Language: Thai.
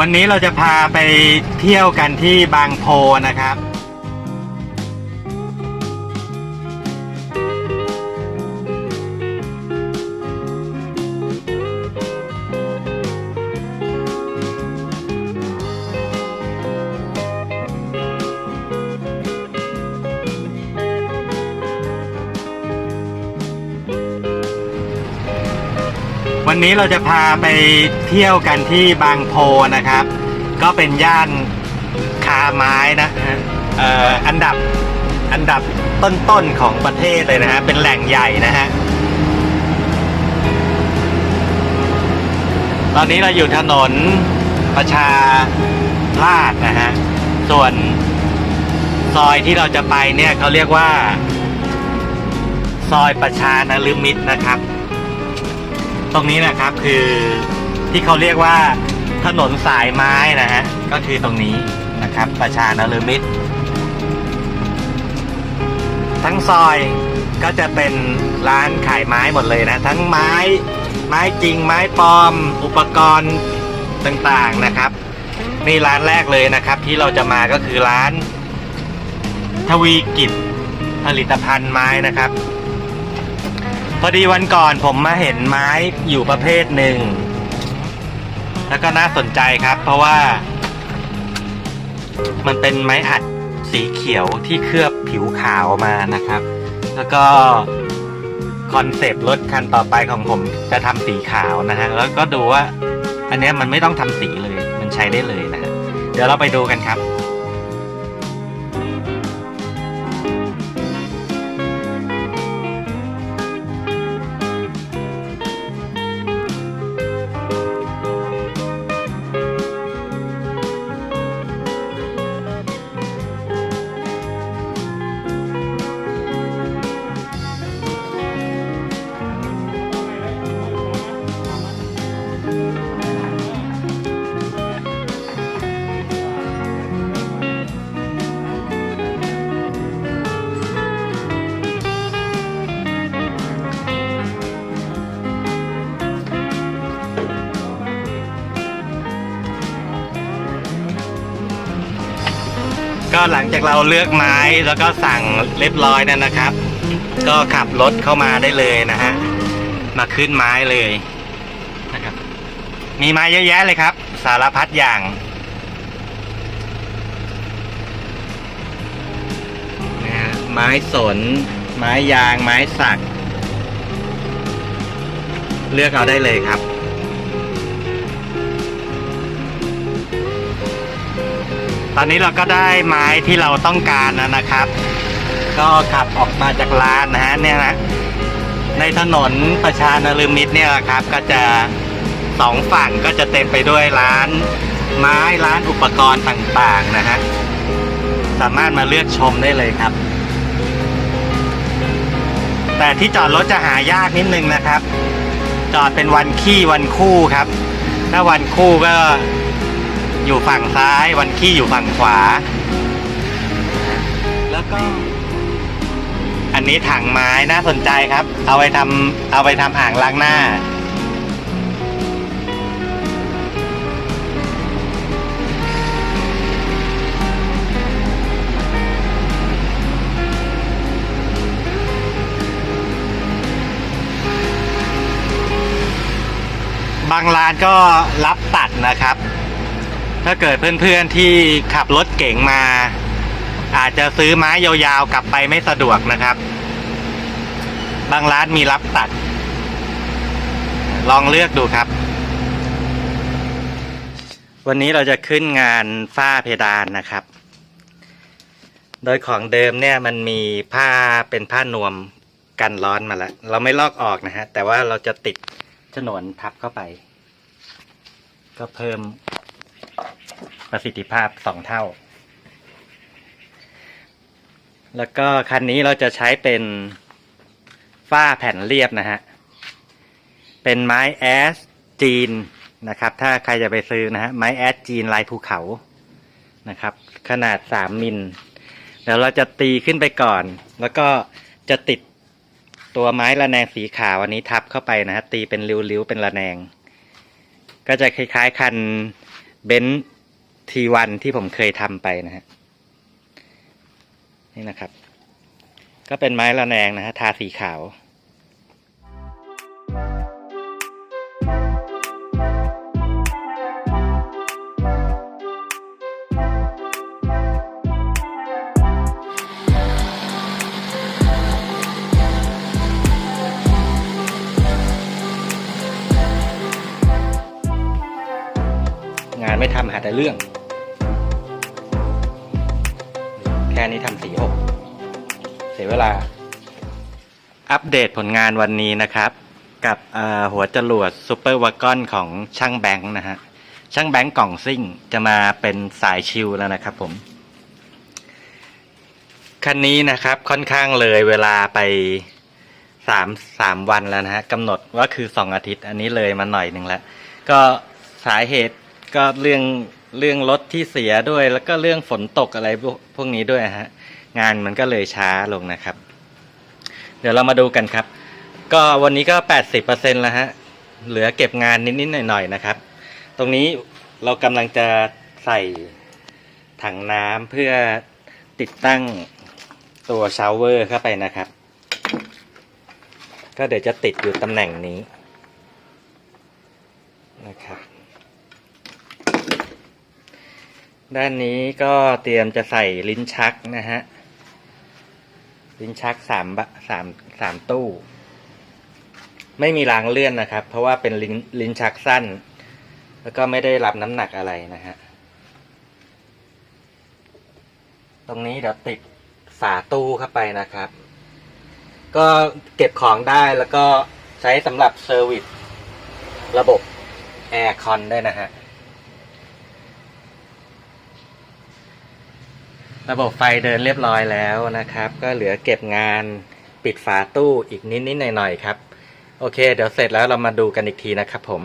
วันนี้เราจะพาไปเที่ยวกันที่บางโพนะครับ วันนี้เราจะพาไปเที่ยวกันที่บางโพนะครับ ก็เป็นย่านคาไม้นะเอ่ออันดับอันดับต้นๆของประเทศเลยนะฮะเป็นแหล่งใหญ่นะฮะตอนนี้เราอยู่ถนนประชาราษฎร์นะฮะส่วนซอยที่เราจะไปเนี่ยเขาเรียกว่า ซอยประชานฤมิตรนะครับ ตรงนี้นะครับคือที่เขาเรียกว่าถนนสายไม้นะฮะ ก็คือตรงนี้นะครับ ประชานฤมิตรทั้งซอยก็จะเป็นร้านขายไม้หมดเลยนะ ทั้งไม้ไม้จริงไม้ปลอม อุปกรณ์ต่างๆนะครับนี่ร้านแรกเลยนะครับ ที่เราจะมาก็คือร้าน ทวีกิจผลิตภัณฑ์ไม้นะครับ พอดีวันก่อนผมมาเห็นไม้อยู่ประเภทหนึ่ง แล้วก็น่าสนใจครับ เพราะว่า มันเป็นไม้อัดสีเขียวที่เคลือบผิวขาวมานะครับ แล้วก็คอนเซปต์รถคันต่อไปของผมจะทำสีขาวนะฮะ แล้วก็ดูว่า อันนี้มันไม่ต้องทำสีเลย มันใช้ได้เลยนะฮะ เดี๋ยวเราไปดูกันครับ ก็หลังจากเราเลือกไม้แล้วก็สั่งเรียบร้อยนั่นนะครับ ก็ขับรถเข้ามาได้เลยนะฮะมาขึ้นไม้เลยนะครับ มีไม้เยอะแยะเลยครับ สารพัดอย่างนะฮะไม้สน ไม้ยาง ไม้สัก เลือกเอาได้เลยครับ ตอนนี้เราก็ได้ไม้ที่เราต้องการนะครับ ก็ขับออกมาจากร้านนะฮะเนี่ยนะในถนนประชานฤมิตรเนี่ยครับ ก็จะสองฝั่งก็จะเต็มไปด้วยร้าน ไม้ร้านอุปกรณ์ต่างๆนะฮะสามารถมาเลือกชมได้เลยครับ แต่ที่จอดรถจะหายากนิดนึงนะครับ จอดเป็นวันขี้วันคู่ครับ ถ้าวันคู่ก็ อยู่ฝั่งซ้าย วันขี้อยู่ฝั่งขวา แล้วก็ อันนี้ถังไม้น่าสนใจครับ เอาไปทำเอาไปทำอ่างล้างหน้า บางร้านก็รับตัดนะครับ ถ้าเกิดเพื่อนๆที่ขับรถเก๋งมา อาจจะซื้อไม้ยาวๆกลับไปไม่สะดวกนะครับ บางร้านมีรับตัด ลองเลือกดูครับ วันนี้เราจะขึ้นงานฝ้าเพดานนะครับ โดยของเดิมเนี่ยมันมีผ้าเป็นผ้านวมกันร้อนมาแล้ว เราไม่ลอกออกนะฮะ แต่ว่าเราจะติดฉนวนทับเข้าไป ก็เพิ่ม ประสิทธิภาพสองเท่า แล้วก็คันนี้เราจะใช้เป็นฝ้าแผ่นเรียบนะฮะ เป็นไม้แอสจีนนะครับ ถ้าใครจะไปซื้อนะฮะ ไม้แอสจีนลายภูเขานะครับ ขนาดสามมิลเดี๋ยวเราจะตีขึ้นไปก่อน แล้วก็จะติดตัวไม้ระแนงสีขาวอันนี้ทับเข้าไปนะฮะตีเป็นริ้วๆเป็นระแนง ก็จะคล้ายๆคันเบนซ์ ทีวันที่ผมเคยทำไปนะฮะนี่นะครับ ก็เป็นไม้ระแนงนะฮะทาสีขาวงานไม่ทำหาแต่เรื่อง ค่นี้ทำสีหกเสียเวลา อัปเดตผลงานวันนี้นะครับ กับหัวจรวดซูเปอร์วากอนของช่างแบงค์นะฮะช่างแบงค์กล่องซิ่งจะมาเป็นสายชิลแล้วนะครับผมคันนี้นะครับค่อนข้างเลยเวลาไปสามสามวันแล้วนะฮะกำหนดว่าคือสองอาทิตย์ อันนี้เลยมาหน่อยหนึ่งแล้ว ก็สาเหตุก็เรื่อง เรื่องรถที่เสียด้วย แล้วก็เรื่องฝนตกอะไรพวกนี้ด้วยฮะงานมันก็เลยช้าลงนะครับ เดี๋ยวเรามาดูกันครับ ก็วันนี้ก็แปดสิบเปอร์เซ็นแล้วฮะเหลือเก็บงานนิดๆหน่อยๆนะครับ ตรงนี้เรากำลังจะใส่ถังน้ำเพื่อติดตั้งตัวชาวเวอร์เข้าไปนะครับ ก็เดี๋ยวจะติดอยู่ตำแหน่งนี้นะครับ ด้านนี้ก็เตรียมจะใส่ลิ้นชักนะฮะ ลิ้นชักสามบะสามสามตู้ ไม่มีรางเลื่อนนะครับ เพราะว่าเป็นลิ้นลิ้นชักสั้น แล้วก็ไม่ได้รับน้ำหนักอะไรนะฮะ ตรงนี้เดี๋ยวติดฝาตู้เข้าไปนะครับ ก็เก็บของได้แล้วก็ใช้สำหรับเซอร์วิสระบบแอร์คอนได้นะฮะ ระบบไฟเดินเรียบร้อยแล้วนะครับ ก็เหลือเก็บงานปิดฝาตู้อีกนิดนิดหน่อยหน่อยครับ โอเค เดี๋ยวเสร็จแล้วเรามาดูกันอีกทีนะครับผม